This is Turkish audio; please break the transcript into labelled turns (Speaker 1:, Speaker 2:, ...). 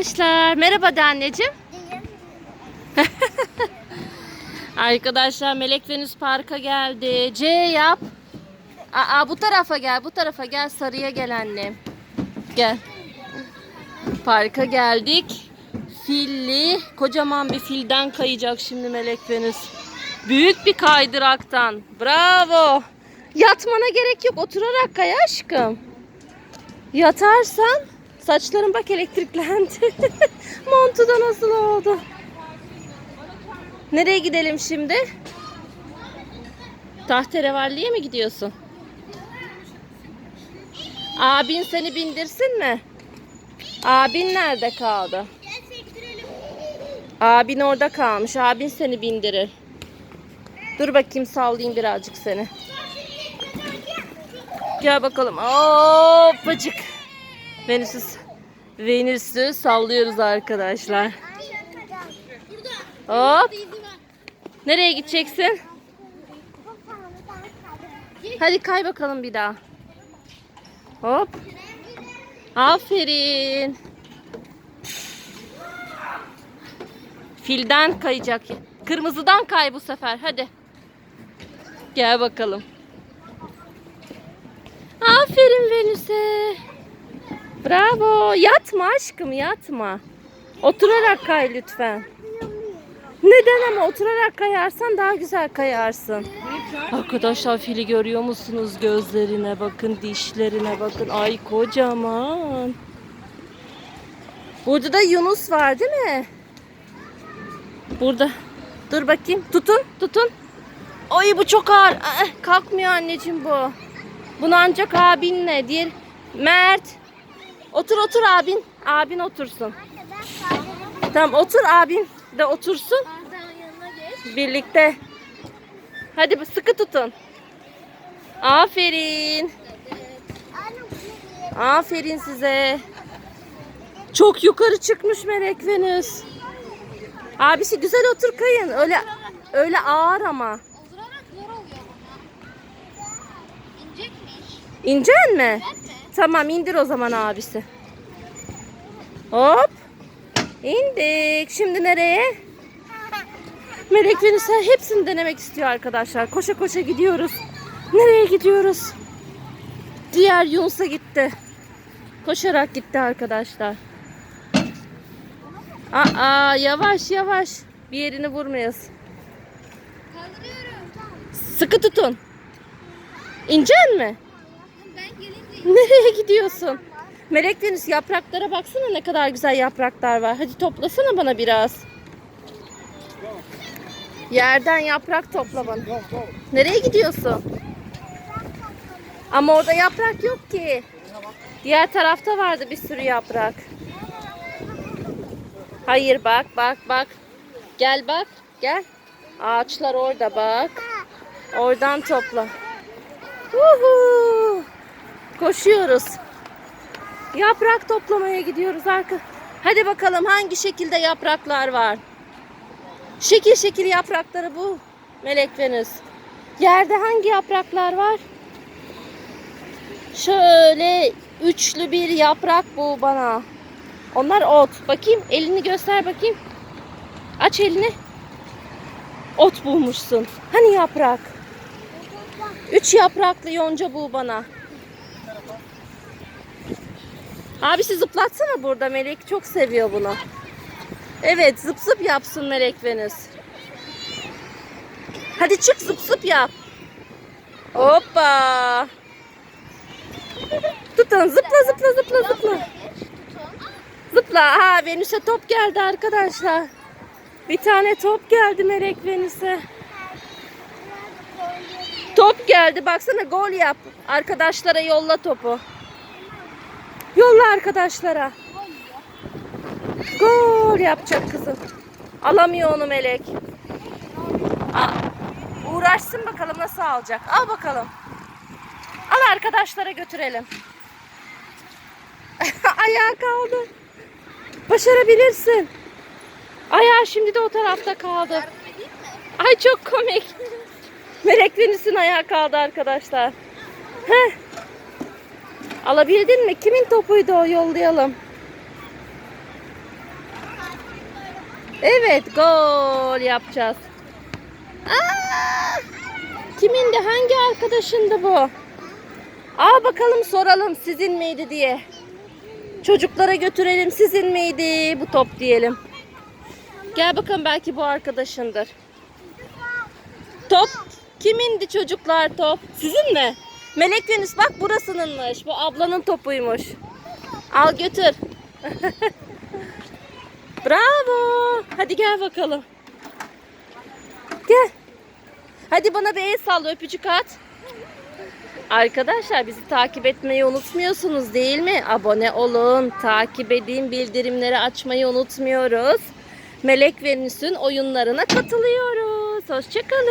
Speaker 1: arkadaşlar. Merhaba de anneciğim. Arkadaşlar Melek Venüs Park'a geldi. C yap. Aa bu tarafa gel. Bu tarafa gel. Sarıya gel annem. Gel. Parka geldik. Filli. Kocaman bir filden kayacak şimdi Melek Venüs. Büyük bir kaydıraktan. Bravo. Yatmana gerek yok. Oturarak kay aşkım. Yatarsan saçların bak elektriklendi. Montu da nasıl oldu? Nereye gidelim şimdi? Tahterevalliye mi gidiyorsun? Abin seni bindirsin mi? Abin nerede kaldı? Abin orada kalmış. Abin seni bindirir. Dur bakayım sallayayım birazcık seni. Gel bakalım. Hoppacık. Venüs'ü, Venüs'ü sallıyoruz arkadaşlar. Hop. Nereye gideceksin? Hadi kay bakalım bir daha. Hop. Aferin. Filden kayacak. Kırmızıdan kay bu sefer. Hadi. Gel bakalım. Aferin Venüs'e. Bravo. Yatma aşkım yatma. Oturarak kay lütfen. Neden ama oturarak kayarsan daha güzel kayarsın. Arkadaşlar fili görüyor musunuz? Gözlerine bakın, dişlerine bakın. Ay kocaman. Burada da Yunus var değil mi? Burada. Dur bakayım. Tutun, tutun. Ay bu çok ağır. Aa, kalkmıyor anneciğim bu. Bunu ancak abinle. Diğer Mert. Otur otur abin. Abin otursun. Tamam otur abin de otursun. Birlikte. Hadi sıkı tutun. Aferin. Aferin size. Çok yukarı çıkmış Melek Venüs. Abisi güzel otur kayın. Öyle öyle ağır ama. İneceksin mi?
Speaker 2: Ben mi?
Speaker 1: Tamam indir o zaman abisi. Hop. İndik. Şimdi nereye? Melek Venüs'e hepsini denemek istiyor arkadaşlar. Koşa koşa gidiyoruz. Nereye gidiyoruz? Diğer Yunus'a gitti. Koşarak gitti arkadaşlar. Aa yavaş yavaş. Bir yerini.
Speaker 2: Tamam.
Speaker 1: Sıkı tutun. İneceksin mi? Nereye gidiyorsun? Melek Venüs yapraklara baksana ne kadar güzel yapraklar var. Hadi toplasana bana biraz. Yerden yaprak topla bana. Nereye gidiyorsun? Ama orada yaprak yok ki. Diğer tarafta vardı bir sürü yaprak. Hayır bak bak bak. Gel bak gel. Ağaçlar orada bak. Oradan topla. Uhu. Koşuyoruz. Yaprak toplamaya gidiyoruz arka. Hadi bakalım hangi şekilde yapraklar var. Şekil şekil yaprakları bu. Melek Venüs. Yerde hangi yapraklar var? Şöyle üçlü bir yaprak bu bana. Onlar ot. Bakayım elini göster bakayım. Aç elini. Ot bulmuşsun. Hani yaprak? Üç yapraklı yonca bul bana. Abisi zıplatsana burada. Melek çok seviyor bunu. Evet zıp zıp yapsın Melek Venüs. Hadi çık zıp zıp yap. Hoppa. Tutun zıpla zıpla zıpla zıpla. Zıpla. Ha Venüs'e top geldi arkadaşlar. Bir tane top geldi Melek Venüs'e. Top geldi. Baksana gol yap. Arkadaşlara yolla topu. Yolla arkadaşlara. Gol yapacak kızım. Alamıyor onu Melek. Uğraşsın bakalım nasıl alacak. Al bakalım. Al arkadaşlara götürelim. Ayağa kaldı. Başarabilirsin. Ayağı şimdi de o tarafta kaldı. Ay çok komik. Melek Venüs'ün ayağı kaldı arkadaşlar. Heh. Alabildin mi? Kimin topuydu o? Yollayalım. Evet gol yapacağız. Aa! Kimindi? Hangi arkadaşındı bu? Aa bakalım soralım sizin miydi diye. Çocuklara götürelim sizin miydi bu top diyelim. Gel bakalım belki bu arkadaşındır. Top kimindi çocuklar top? Sizin mi? Melek Venüs bak burasınınmış. Bu ablanın topuymuş. Al götür. Bravo. Hadi gel bakalım. Gel. Hadi bana bir el salla öpücük at. Arkadaşlar bizi takip etmeyi unutmuyorsunuz değil mi? Abone olun, takip edin, bildirimleri açmayı unutmuyoruz. Melek Venüs'ün oyunlarına katılıyoruz. Hoşçakalın.